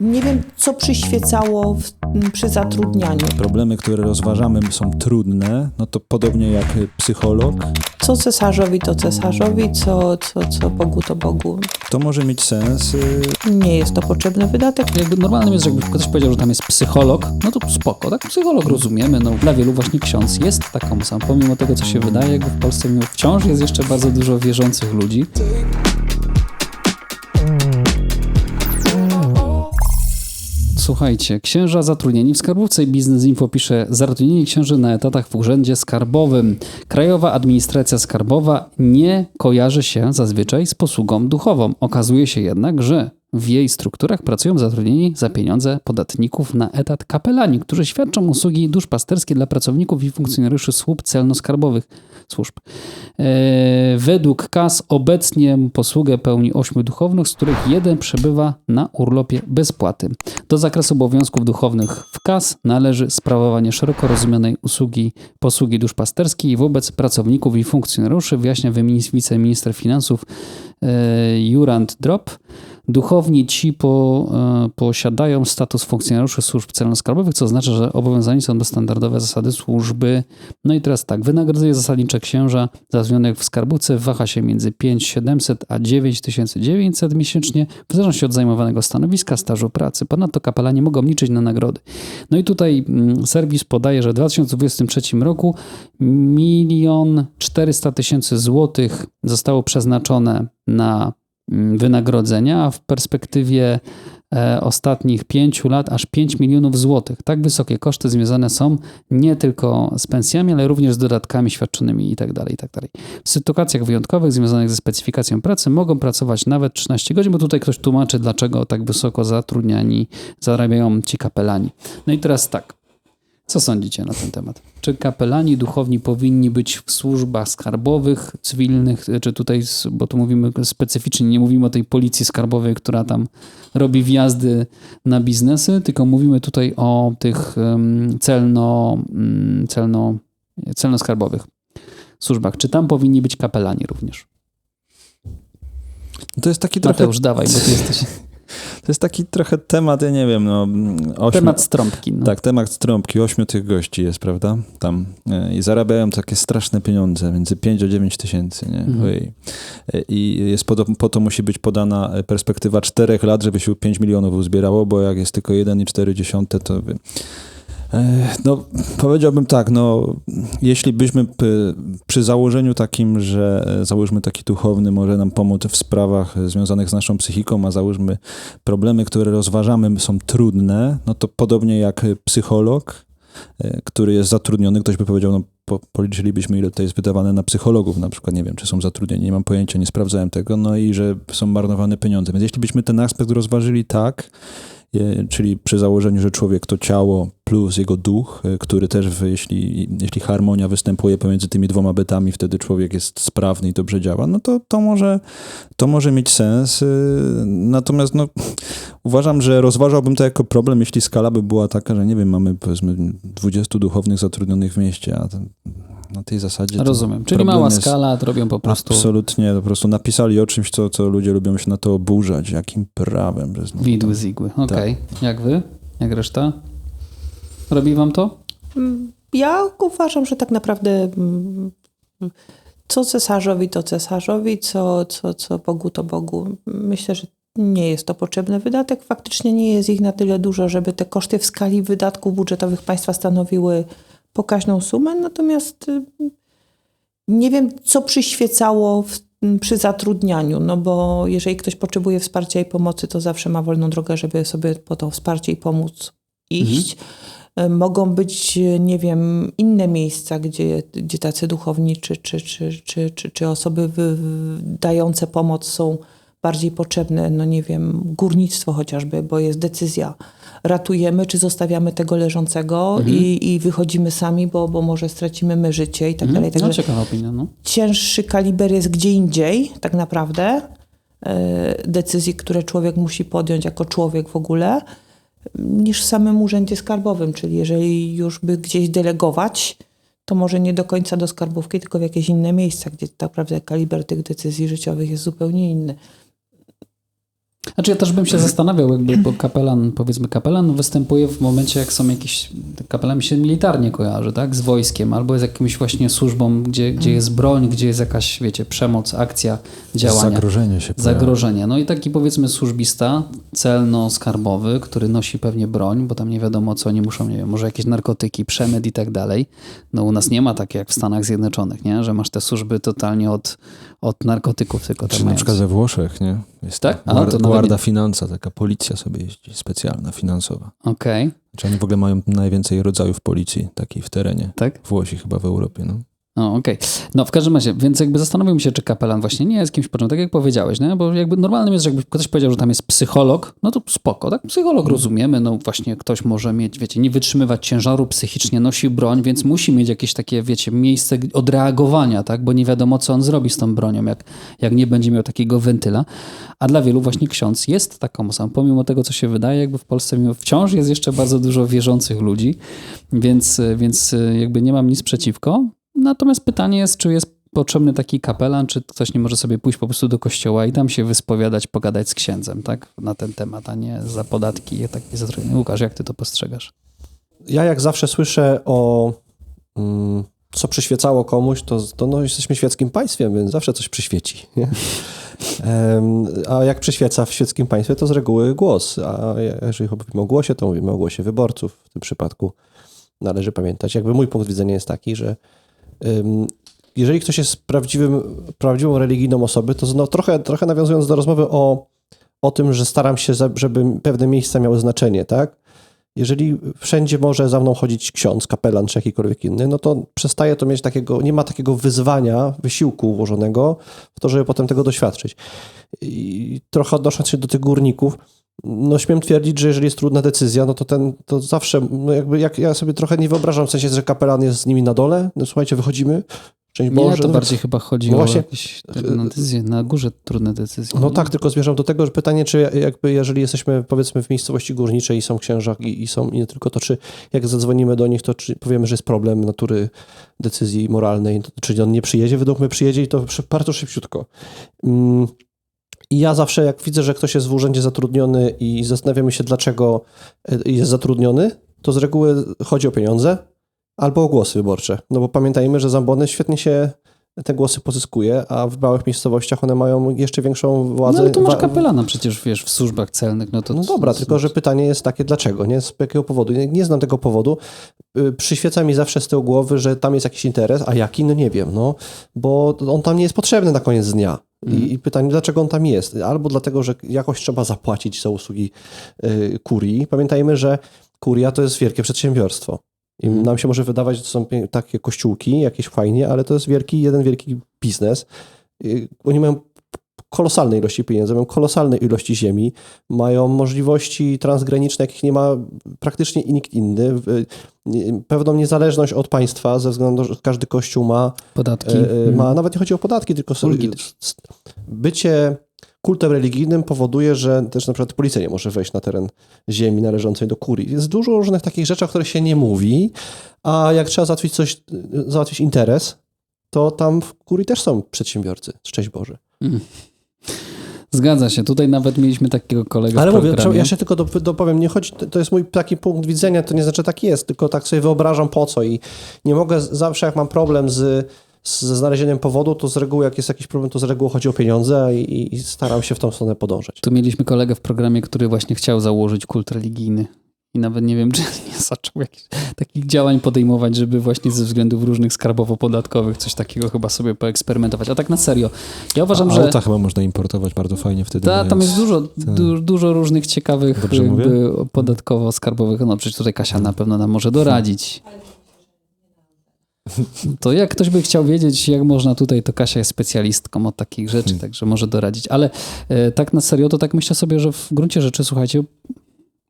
Nie wiem, co przyświecało w, przy zatrudnianiu. Problemy, które rozważamy są trudne, no to podobnie jak psycholog, Co cesarzowi, to cesarzowi, co, co, co Bogu, to Bogu. to może mieć sens. y, Nie jest to potrzebny wydatek. Jakby normalnym jest, że jakby ktoś powiedział, że tam jest psycholog, no to spoko, tak? Psycholog rozumiemy, no dla wielu właśnie ksiądz jest taką osobą. Pomimo tego, co się wydaje, jakby w Polsce mimo wciąż jest jeszcze bardzo dużo wierzących ludzi. Słuchajcie, księża zatrudnieni w skarbówce i Biznes Info pisze zatrudnienie księży na etatach w urzędzie skarbowym. Krajowa Administracja Skarbowa nie kojarzy się zazwyczaj z posługą duchową. Okazuje się jednak, że w jej strukturach pracują zatrudnieni za pieniądze podatników na etat kapelani, którzy świadczą usługi duszpasterskie dla pracowników i funkcjonariuszy służb celno-skarbowych. Służb. E, według KAS obecnie posługę pełni ośmiu duchownych, z których jeden przebywa na urlopie bez płaty. Do zakresu obowiązków duchownych w KAS należy sprawowanie szeroko rozumianej usługi, posługi duszpasterskiej wobec pracowników i funkcjonariuszy, wyjaśnia wiceminister finansów e, Jurand Drop. Duchowni ci po, e, posiadają status funkcjonariuszy służb celno-skarbowych, co oznacza, że obowiązani są do standardowe zasady służby. No i teraz tak, wynagrodzenie zasadnicze księża zatrudnionych w skarbówce waha się między 5700 a 9900 miesięcznie, w zależności od zajmowanego stanowiska, stażu pracy. Ponadto kapelani mogą liczyć na nagrody. No i tutaj mm, serwis podaje, że w 2023 roku milion 400 tysięcy złotych zostało przeznaczone na wynagrodzenia, a w perspektywie e, ostatnich pięciu lat aż 5 milionów złotych. Tak wysokie koszty związane są nie tylko z pensjami, ale również z dodatkami świadczonymi itd. itd. W sytuacjach wyjątkowych związanych ze specyfikacją pracy mogą pracować nawet 13 godzin, bo tutaj ktoś tłumaczy, dlaczego tak wysoko zatrudniani zarabiają ci kapelani. No i teraz tak. Co sądzicie na ten temat? Czy kapelani duchowni powinni być w służbach skarbowych, cywilnych, czy tutaj, bo tu mówimy specyficznie, nie mówimy o tej policji skarbowej, która tam robi wjazdy na biznesy, tylko mówimy tutaj o tych celno, mm, celno, celno-skarbowych służbach. Czy tam powinni być kapelani również? To jest taki trochę, Mateusz, dawaj, bo ty jesteś to jest taki trochę temat, ja nie wiem, no... Ośmiu, temat strąbki. No. Tak, temat trąbki, ośmiu tych gości jest, prawda? Tam. E, I zarabiają takie straszne pieniądze, między 5 a 9 tysięcy, nie? Mhm. Ojej. E, I jest po to, po to musi być podana perspektywa 4 lat, żeby się 5 milionów uzbierało, bo jak jest tylko 1,4, to... wy- E, No, powiedziałbym tak, no, jeśli byśmy przy założeniu takim, że e, załóżmy taki duchowny może nam pomóc w sprawach e, związanych z naszą psychiką, a załóżmy problemy, które rozważamy są trudne, no to podobnie jak e, psycholog, e, który jest zatrudniony, ktoś by powiedział, no po, policzylibyśmy ile to jest wydawane na psychologów, na przykład, nie wiem, czy są zatrudnieni, nie mam pojęcia, nie sprawdzałem tego, no i że są marnowane pieniądze. Więc jeśli byśmy ten aspekt rozważyli tak, e, czyli przy założeniu, że człowiek to ciało plus jego duch, e, który też, jeśli, jeśli harmonia występuje pomiędzy tymi dwoma bytami, wtedy człowiek jest sprawny i dobrze działa, no to, to, może, to może mieć sens. e, Natomiast no, uważam, że rozważałbym to jako problem, jeśli skala by była taka, że nie wiem, mamy powiedzmy 20 duchownych zatrudnionych w mieście, a ten, na tej zasadzie... to Rozumiem. Czyli mała jest skala, to robią po prostu Absolutnie, po prostu napisali o czymś, co, co ludzie lubią się na to oburzać. Jakim prawem? Że znowu- widły z igły. Okej. Jak wy? Jak reszta? Robi wam to? Mm, Ja uważam, że tak naprawdę mm, co cesarzowi, to cesarzowi, co, co, co Bogu, to Bogu. Myślę, że nie jest to potrzebny wydatek. Faktycznie nie jest ich na tyle dużo, żeby te koszty w skali wydatków budżetowych państwa stanowiły pokaźną sumę. Natomiast y, nie wiem, co przyświecało w, przy zatrudnianiu, no bo jeżeli ktoś potrzebuje wsparcia i pomocy, to zawsze ma wolną drogę, żeby sobie po to wsparcie i pomóc iść. E, Mogą być, nie wiem, inne miejsca, gdzie, gdzie tacy duchowni czy, czy, czy, czy, czy, czy osoby wy- dające pomoc są bardziej potrzebne. No nie wiem, górnictwo chociażby, bo jest decyzja. Ratujemy, czy zostawiamy tego leżącego i, i wychodzimy sami, bo, bo może stracimy my życie i tak dalej. No, Także ciekawa opinia, no. cięższy kaliber jest gdzie indziej, tak naprawdę. e, Decyzji, które człowiek musi podjąć jako człowiek w ogóle, niż w samym urzędzie skarbowym. Czyli jeżeli już by gdzieś delegować, to może nie do końca do skarbówki, tylko w jakieś inne miejsca, gdzie tak naprawdę kaliber tych decyzji życiowych jest zupełnie inny. Znaczy ja też bym się zastanawiał, jakby, bo kapelan, powiedzmy kapelan występuje w momencie, jak są jakieś, kapelan mi się militarnie kojarzy, tak, z wojskiem, albo z jakimś właśnie służbą, gdzie, gdzie jest broń, gdzie jest jakaś, wiecie, przemoc, akcja, działania. Zagrożenie się pojawia. Zagrożenie. No i taki powiedzmy służbista celno-skarbowy, który nosi pewnie broń, bo tam nie wiadomo co oni muszą, nie wiem, może jakieś narkotyki, przemyt i tak dalej. No u nas nie ma tak jak w Stanach Zjednoczonych, nie? że masz te służby totalnie od, od narkotyków, tylko tam Czy na przykład we Włoszech, nie? Jest Tak? A, Guarda, to Guarda nie- Finanza, taka policja sobie jeździ, specjalna, finansowa. Okej, Czy oni w ogóle mają najwięcej rodzajów policji takiej w terenie? tak? Włosi chyba w Europie, no. No, okej. No, w każdym razie, więc jakby zastanowił się, czy kapelan właśnie nie jest kimś potrzebnym, tak jak powiedziałeś, nie? bo jakby normalnym jest, że jakby ktoś powiedział, że tam jest psycholog, no to spoko, tak? Psycholog rozumiemy, no właśnie ktoś może mieć, wiecie, nie wytrzymywać ciężaru psychicznie, nosi broń, więc musi mieć jakieś takie, wiecie, miejsce odreagowania, tak? Bo nie wiadomo, co on zrobi z tą bronią, jak, jak nie będzie miał takiego wentyla. A dla wielu właśnie ksiądz jest taką osobą, pomimo tego, co się wydaje, jakby w Polsce mimo wciąż jest jeszcze bardzo dużo wierzących ludzi, więc, więc jakby nie mam nic przeciwko. Natomiast pytanie jest, czy jest potrzebny taki kapelan, czy ktoś nie może sobie pójść po prostu do kościoła i tam się wyspowiadać, pogadać z księdzem, tak? Na ten temat, a nie za podatki takie zatrudnienie. Łukasz, jak ty to postrzegasz? Ja jak zawsze słyszę o mm, co przyświecało komuś, to, to no, jesteśmy świeckim państwem, więc zawsze coś przyświeci. A jak przyświeca w świeckim państwie, to z reguły głos. A jeżeli mówimy o głosie, to mówimy o głosie wyborców. W tym przypadku należy pamiętać. Jakby mój punkt widzenia jest taki, że jeżeli ktoś jest prawdziwym, prawdziwą religijną osobą, to no, trochę, trochę nawiązując do rozmowy o, o tym, że staram się, żeby pewne miejsca miały znaczenie, tak? Jeżeli wszędzie może za mną chodzić ksiądz, kapelan czy jakikolwiek inny, no to przestaje to mieć takiego, nie ma takiego wyzwania, wysiłku włożonego w to, żeby potem tego doświadczyć. I trochę odnosząc się do tych górników, no śmiem twierdzić, że jeżeli jest trudna decyzja, no to ten, to zawsze, no jakby jak ja sobie trochę nie wyobrażam, w sensie, że kapelan jest z nimi na dole, no słuchajcie, wychodzimy, szczęść Nie, Boże. to no, bardziej chyba chodzi no o właśnie- jakieś trudne decyzje, na górze trudne decyzje. No nie? tak, tylko zmierzam do tego, że pytanie, czy jakby jeżeli jesteśmy powiedzmy w miejscowości górniczej i są księża i, i są i nie tylko to, czy jak zadzwonimy do nich, to czy powiemy, że jest problem natury decyzji moralnej, to, czy on nie przyjedzie, według mnie przyjedzie i to bardzo szybciutko. Mm, I ja zawsze jak widzę, że ktoś jest w urzędzie zatrudniony i zastanawiamy się, dlaczego y, jest zatrudniony, to z reguły chodzi o pieniądze albo o głosy wyborcze. No bo pamiętajmy, że zambony świetnie się te głosy pozyskuje, a w małych miejscowościach one mają jeszcze większą władzę. No ale tu masz kapelana przecież, wiesz, w służbach celnych, no to... no dobra, tylko że pytanie jest takie, dlaczego, nie? Z jakiego powodu? Nie, nie znam tego powodu. Y, Przyświeca mi zawsze z tyłu głowy, że tam jest jakiś interes, a jaki? No nie wiem, no. Bo on tam nie jest potrzebny na koniec dnia. I, I pytanie, dlaczego on tam jest? Albo dlatego, że jakoś trzeba zapłacić za usługi y, kurii. Pamiętajmy, że kuria to jest wielkie przedsiębiorstwo. I Mhm. nam się może wydawać, że to są takie kościółki, jakieś fajnie, ale to jest wielki, jeden wielki biznes. Y, Oni mają kolosalne ilości pieniędzy, mają kolosalne ilości ziemi, mają możliwości transgraniczne, jakich nie ma praktycznie nikt inny. Pewną niezależność od państwa, ze względu na to, że każdy kościół ma, Podatki. e, e, Mhm. ma nawet nie chodzi o podatki, tylko Ulgi bycie kultem religijnym powoduje, że też na przykład policja nie może wejść na teren ziemi należącej do kurii. Jest dużo różnych takich rzeczy, o których się nie mówi, a jak trzeba załatwić coś, załatwić interes, to tam w kurii też są przedsiębiorcy. Szczęść Boże. Mhm. Zgadza się. Tutaj nawet mieliśmy takiego kolegę Ale mówię, ja się tylko do- dopowiem, nie chodzi, to jest mój taki punkt widzenia, to nie znaczy tak jest, tylko tak sobie wyobrażam po co i nie mogę, zawsze jak mam problem z, z ze znalezieniem powodu, to z reguły jak jest jakiś problem, to z reguły chodzi o pieniądze i, i- i staram się w tą stronę podążać. Tu mieliśmy kolegę w programie, który właśnie chciał założyć kult religijny. I nawet nie wiem, czy nie zaczął jakichś takich działań podejmować, żeby właśnie ze względów różnych skarbowo-podatkowych coś takiego chyba sobie poeksperymentować. A tak na serio. Ja uważam, A że Auta chyba można importować bardzo fajnie wtedy. ta, tam jest dużo, du, dużo różnych ciekawych podatkowo-skarbowych. No przecież tutaj Kasia na pewno nam może doradzić. To jak ktoś by chciał wiedzieć, jak można tutaj, to Kasia jest specjalistką od takich rzeczy, Hmm. także może doradzić. Ale e, tak na serio, to tak myślę sobie, że w gruncie rzeczy, słuchajcie,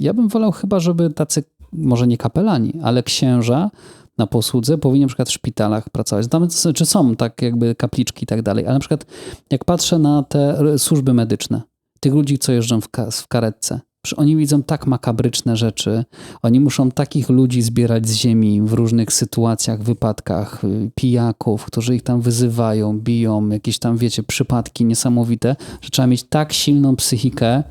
ja bym wolał chyba, żeby tacy, może nie kapelani, ale księża na posłudze powinni na przykład w szpitalach pracować. Tam, czy są tak jakby kapliczki i tak dalej, ale na przykład jak patrzę na te służby medyczne, tych ludzi, co jeżdżą w, ka- w karetce, Oni widzą tak makabryczne rzeczy. Oni muszą takich ludzi zbierać z ziemi w różnych sytuacjach, wypadkach, y, pijaków, którzy ich tam wyzywają, biją, jakieś tam, wiecie, przypadki niesamowite, że trzeba mieć tak silną psychikę.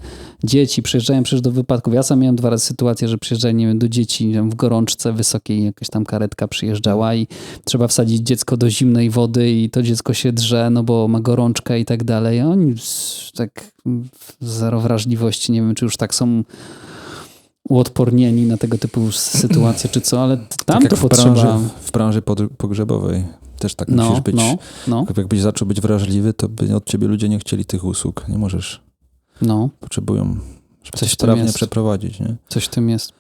Dzieci przyjeżdżają przecież do wypadków. Ja sam miałem dwa razy sytuację, że przyjeżdżają, nie wiem, do dzieci wiem, w gorączce wysokiej, jakaś tam karetka przyjeżdżała i trzeba wsadzić dziecko do zimnej wody i to dziecko się drze, no bo ma gorączkę i tak dalej. Oni tak zero wrażliwości, nie wiem, czy już tak są uodpornieni na tego typu sytuacje, czy co, ale tam tak to w potrzeba... branży, w branży pogrzebowej. Też tak No, musisz być. no, no, Jakbyś zaczął być wrażliwy, to by od ciebie ludzie nie chcieli tych usług. Nie możesz. no, Potrzebują, żeby Coś sprawnie przeprowadzić. Nie? coś w tym jest.